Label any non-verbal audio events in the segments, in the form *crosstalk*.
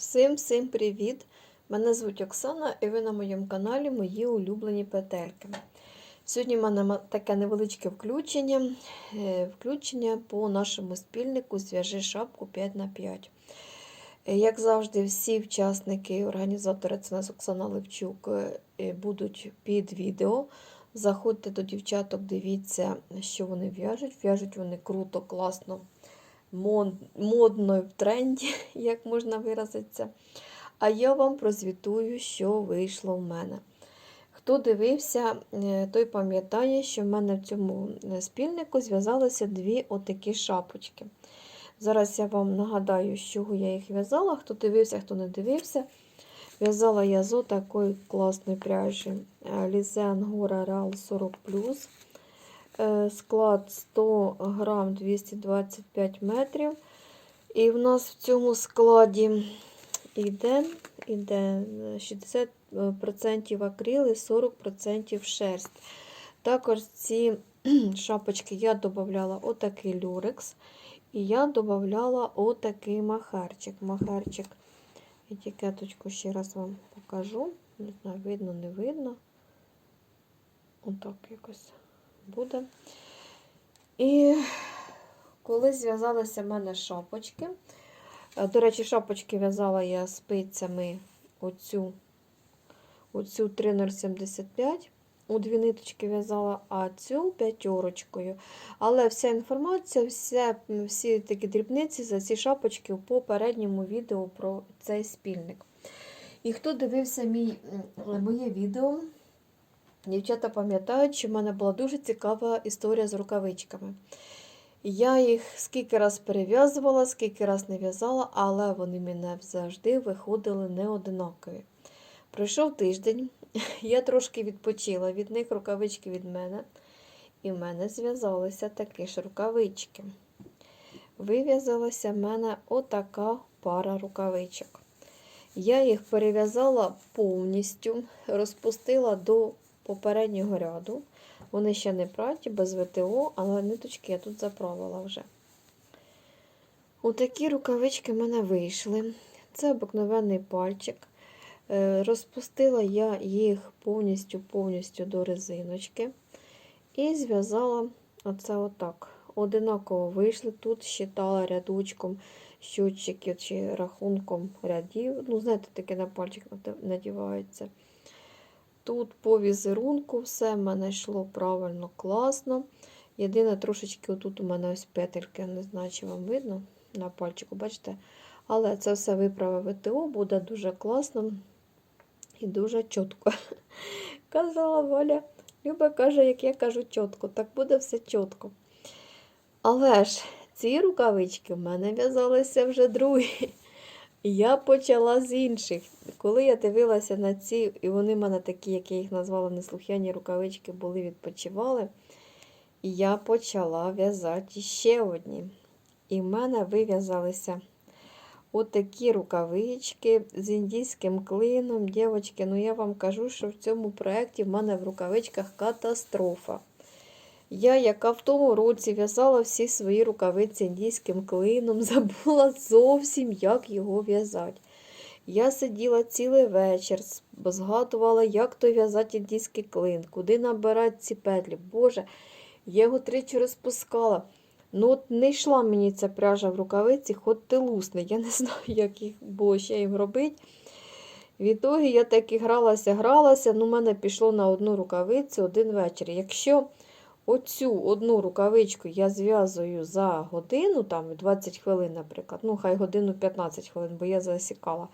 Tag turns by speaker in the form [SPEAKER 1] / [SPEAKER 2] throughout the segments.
[SPEAKER 1] Всім-всім привіт! Мене звуть Оксана і ви на моєму каналі Мої улюблені петельки. Сьогодні в мене таке невеличке включення. е, Включення по нашому спільнику Зв'яжи шапку 5х5. Е, Як завжди, всі учасники організатори, це нас Оксана Левчук, е, будуть під відео. Заходьте до дівчаток, дивіться, що вони в'яжуть. В'яжуть вони круто, класно, мод- модно в тренді, *laughs* як можна виразитися. А я вам прозвітую, що вийшло в мене. Хто дивився, е, той пам'ятає, що в мене в цьому е, спільнику зв'язалися дві отакі шапочки. Зараз я вам нагадаю, з чого я їх в'язала. Хто дивився, хто не дивився. В'язала я з такої класної пряжі Лізе Ангора Real 40 Е, Склад 100 грам 225 метрів. І в нас в цьому складі йде, йде 60% акрил і 40% шерсть. Також ці *clears throat* шапочки я додавала отакий люрекс. І я додавала отакий махарчик. Махарчик, етикеточку ще раз вам покажу. Не знаю, видно, не видно. Отак якось буде. І коли зв'язалися в мене шапочки, до речі, шапочки в'язала я спицями оцю, оцю 3075. У дві ниточки в'язала, а цю п'ятерочкою. Але вся інформація, вся, всі такі дрібниці за ці шапочки у попередньому відео про цей спільник. І хто дивився мій, моє відео, дівчата пам'ятають, що в мене була дуже цікава історія з рукавичками. Я їх скільки раз перев'язувала, скільки раз не в'язала, але вони мене завжди виходили неодинакові. Пройшов тиждень, *laughs* я трошки відпочила від них рукавички від мене. І в мене зв'язалися такі ж рукавички. Вив'язалася в мене отака пара рукавичок. Я їх перев'язала повністю, розпустила до попереднього ряду. Вони ще не праті, без ВТО, але ниточки я тут заправила вже. Отакі рукавички в мене вийшли. Це обикновений пальчик. Е, Розпустила я їх повністю-повністю до резиночки. І зв'язала оце отак. Одинаково вийшли. Тут щитала рядочком щотчиків чи рахунком рядів. Ну, знаєте, таке на пальчик надівається. Тут по візерунку все в мене йшло правильно, класно. Єдине, трошечки отут у мене ось петельки, не знаю, чи вам видно на пальчику, бачите? Але це все виправив ВТО, буде дуже класно і дуже чітко. *laughs* Казала Валя. Люба каже, як я кажу чітко, так буде все чітко. Але ж ці рукавички в мене в'язалися вже другі. Я почала з інших. Коли я дивилася на ці, і вони в мене такі, як я їх назвала, неслухняні рукавички, були, відпочивали. Я почала в'язати ще одні. І в мене вив'язалися отакі рукавички з індійським клином. Дівчатки, ну я вам кажу, що в цьому проєкті в мене в рукавичках катастрофа. Я, яка в тому році в'язала всі свої рукавиці індійським клином, *laughs* забула зовсім, як його в'язати. Я сиділа цілий вечір, згадувала, як то в'язати індійський клин, куди набирати ці петлі. Боже, я його тричі розпускала. Ну, от не йшла мені ця пряжа в рукавиці, хоч ти лусне. Я не *laughs* знаю, як їх було ще їм робити. Відтоді я так і гралася, гралася, ну, в мене пішло на одну рукавицю один вечір. Якщо оцю одну рукавичку я зв'язую за годину, там 20 хвилин, наприклад, ну, хай годину 15 хвилин, бо я засікала,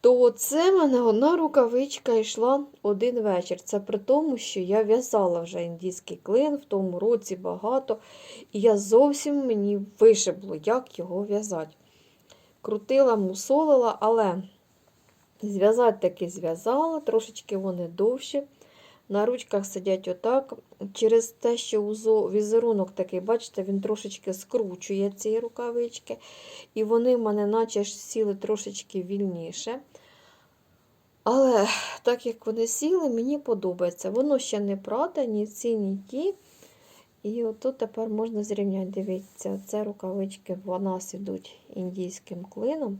[SPEAKER 1] то це мене одна рукавичка йшла один вечір. Це при тому, що я в'язала вже індійський клин в тому році багато, і я зовсім мені вишибло, як його в'язати. Крутила, мусолила, але зв'язати таки зв'язала, трошечки вони довші. На ручках сидять отак. Через те, що візерунок такий, бачите, він трошечки скручує ці рукавички. І вони в мене наче ж сіли трошечки вільніше. Але так як вони сіли, мені подобається. Воно ще не прате, ні ці, ні ті. І отут тепер можна зрівняти. Дивіться, це рукавички в нас ідуть індійським клином.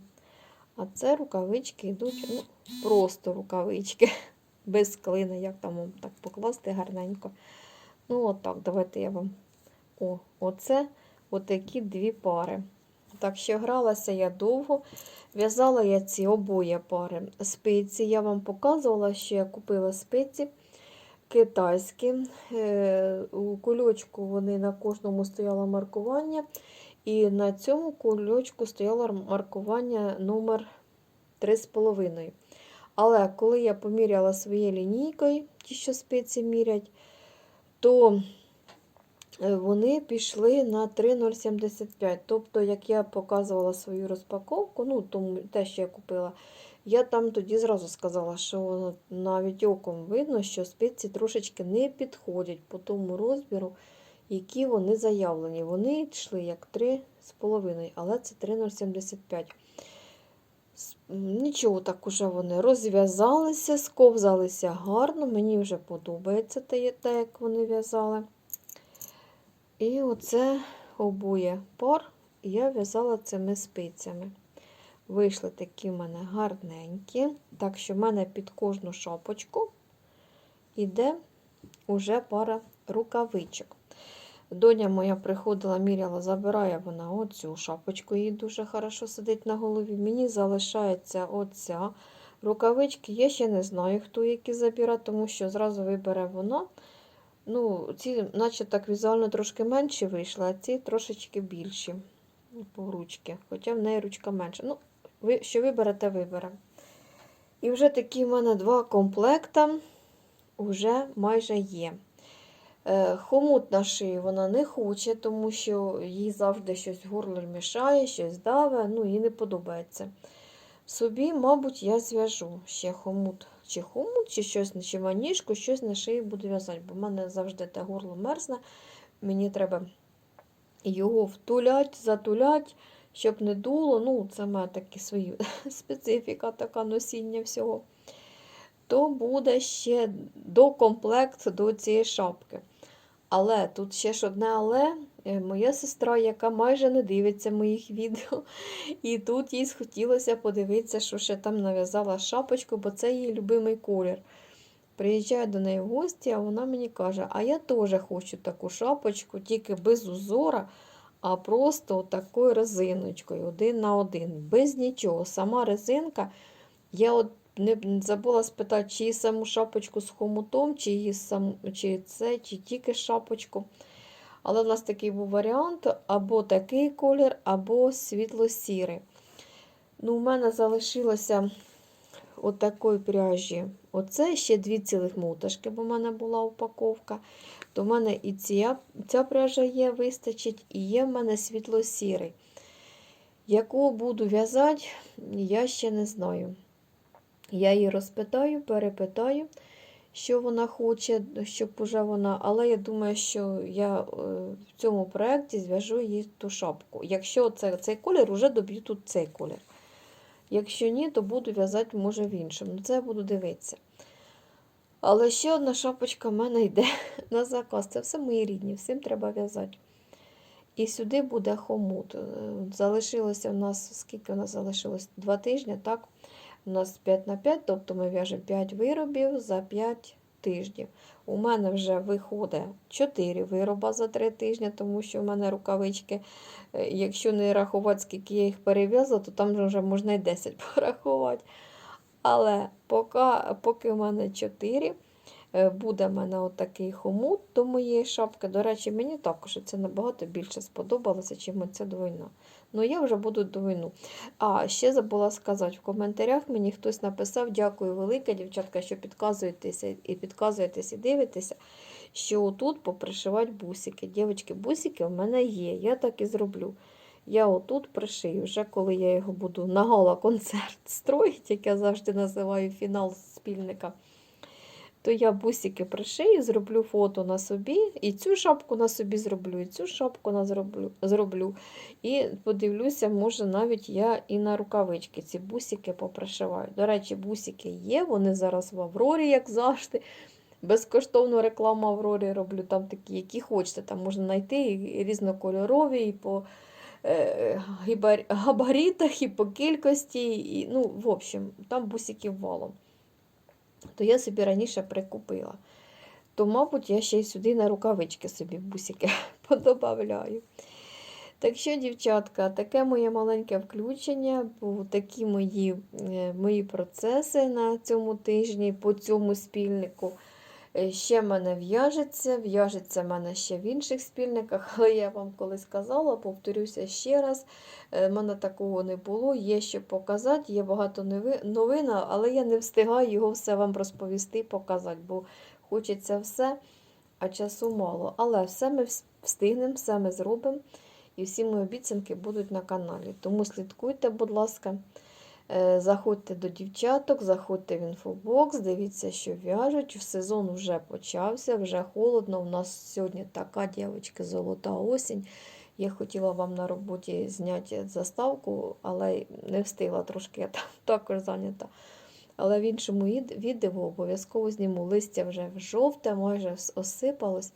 [SPEAKER 1] А це рукавички йдуть, ну, просто рукавички, без клина, як там так покласти гарненько. Ну, отак, давайте я вам. О, оце отакі дві пари. Так що гралася я довго. В'язала я ці обоє пари спиці. Я вам показувала, що я купила спиці китайські. Е, У кульочку вони на кожному стояло маркування. І на цьому кульочку стояло маркування номер 3,5. Але коли я поміряла своєю лінійкою, ті, що спиці мірять, то е, вони пішли на 3,075. Тобто, як я показувала свою розпаковку, ну, тому те, що я купила, я там тоді зразу сказала, що навіть оком видно, що спиці трошечки не підходять по тому розміру, які вони заявлені. Вони йшли як 3,5, але це 3,075. Нічого так уже вони розв'язалися, сковзалися гарно. Мені вже подобається те, як вони в'язали. І оце обоє пар я в'язала цими спицями. Вийшли такі в мене гарненькі. Так що в мене під кожну шапочку йде уже пара рукавичок. Доня моя приходила, міряла, забирає вона оцю шапочку, їй дуже хорошо сидить на голові. Мені залишається оця рукавички. Я ще не знаю, хто які забере, тому що зразу вибере вона. Ну, ці, наче так візуально трошки менші вийшли, а ці трошечки більші по ручки. Хоча в неї ручка менша. Ну, ви, що виберете, вибере. І вже такі в мене два комплекта вже майже є. Е, Хомут на шиї вона не хоче, тому що їй завжди щось горло мішає, щось даве, ну їй не подобається. Собі, мабуть, я зв'яжу ще хомут чи хомут, чи щось чи маніжку, щось на шиї буду в'язати, бо в мене завжди те горло мерзне. Мені треба його втулять, затулять, щоб не дуло. Ну, це має такі свої *laughs* специфіка, така носіння всього. То буде ще докомплект до цієї шапки. Але тут ще ж одне але. Е, Моя сестра, яка майже не дивиться моїх відео, і тут їй схотілося подивитися, що ще там нав'язала шапочку, бо це її любимий колір. Приїжджаю до неї в гості, а вона мені каже: А я теж хочу таку шапочку, тільки без узора, а просто такою резиночкою, один на один, без нічого. Сама резинка. Я от не забула спитати, чи саму шапочку з хомутом, чи її сам, чи це, чи тільки шапочку. Але в нас такий був варіант: або такий колір, або світло-сірий. Ну, у мене залишилося от такої пряжі. Оце ще дві цілих моташки, бо в мене була упаковка. То в мене і ця, ця пряжа є, вистачить, і є в мене світло-сірий. Яку буду в'язати, я ще не знаю. Я її розпитаю, перепитаю, що вона хоче, щоб уже вона. Але я думаю, що я е, в цьому проєкті зв'яжу їй ту шапку. Якщо це, цей колір, вже доб'ю тут цей колір. Якщо ні, то буду в'язати, може, в іншому. Ну, це я буду дивитися. Але ще одна шапочка в мене йде *laughs* на заказ. Це все мої рідні, всім треба в'язати. І сюди буде хомут. Е, Залишилося у нас, скільки у нас залишилось? Два тижні, так? У нас 5 на 5, тобто ми в'яжемо 5 виробів за 5 тижнів. У мене вже виходить 4 вироба за 3 тижні, тому що в мене рукавички, е, якщо не рахувати, скільки я їх перев'язала, то там вже можна і 10 *laughs* порахувати. Але поки, поки в мене 4, е, буде в мене отакий хомут до моєї шапки. До речі, мені також це набагато більше сподобалося, чим ця двойна. Ну, я вже буду двойну. А, ще забула сказати, в коментарях мені хтось написав, дякую велике, дівчатка, що підказуєтеся і підказуєтесь і дивитеся, що отут попришивати бусики. Дівчатки, бусики в мене є, я так і зроблю. Я отут пришию, вже коли я його буду на гала-концерт *laughs* строїти, як я завжди називаю фінал спільника, то я бусики пришию, зроблю фото на собі, і цю шапку на собі зроблю, і цю шапку на зроблю, зроблю. І подивлюся, може, навіть я і на рукавички ці бусики попришиваю. До речі, бусики є, вони зараз в Аврорі, як завжди. Безкоштовну рекламу Аврорі роблю, там такі, які хочете. Там можна знайти і різнокольорові, і по е, габаритах, і по кількості, і, ну, в общем, там бусиків валом. То я собі раніше прикупила. То, мабуть, я ще й сюди на рукавички собі бусики *laughs* подобавляю. Так що, дівчатка, таке моє маленьке включення, такі мої, е, мої процеси на цьому тижні по цьому спільнику. Е, Ще в мене в'яжеться, в'яжеться в мене ще в інших спільниках, *laughs* але я вам колись казала, повторюся ще раз, е, в мене такого не було, є що показати, є багато новин, але я не встигаю його все вам розповісти, показати, бо хочеться все, а часу мало. Але все ми встигнемо, все ми зробимо, і всі мої обіцянки будуть на каналі. Тому слідкуйте, будь ласка. Е, Заходьте до дівчаток, заходьте в інфобокс, дивіться, що в'яжуть. Сезон вже почався, вже холодно. У нас сьогодні така дівчатка, золота осінь. Я хотіла вам на роботі зняти заставку, але не встигла трошки, я там *laughs* також зайнята. Але в іншому відео обов'язково зніму листя вже в жовте, майже осипалось.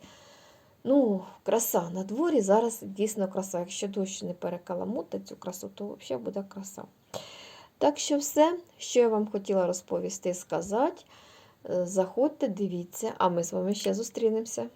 [SPEAKER 1] Ну, краса на дворі зараз дійсно краса. Якщо дощ не перекаламутить цю красу, то взагалі буде краса. Так що все, що я вам хотіла розповісти, сказати. Е, Заходьте, дивіться, а ми з вами ще зустрінемося.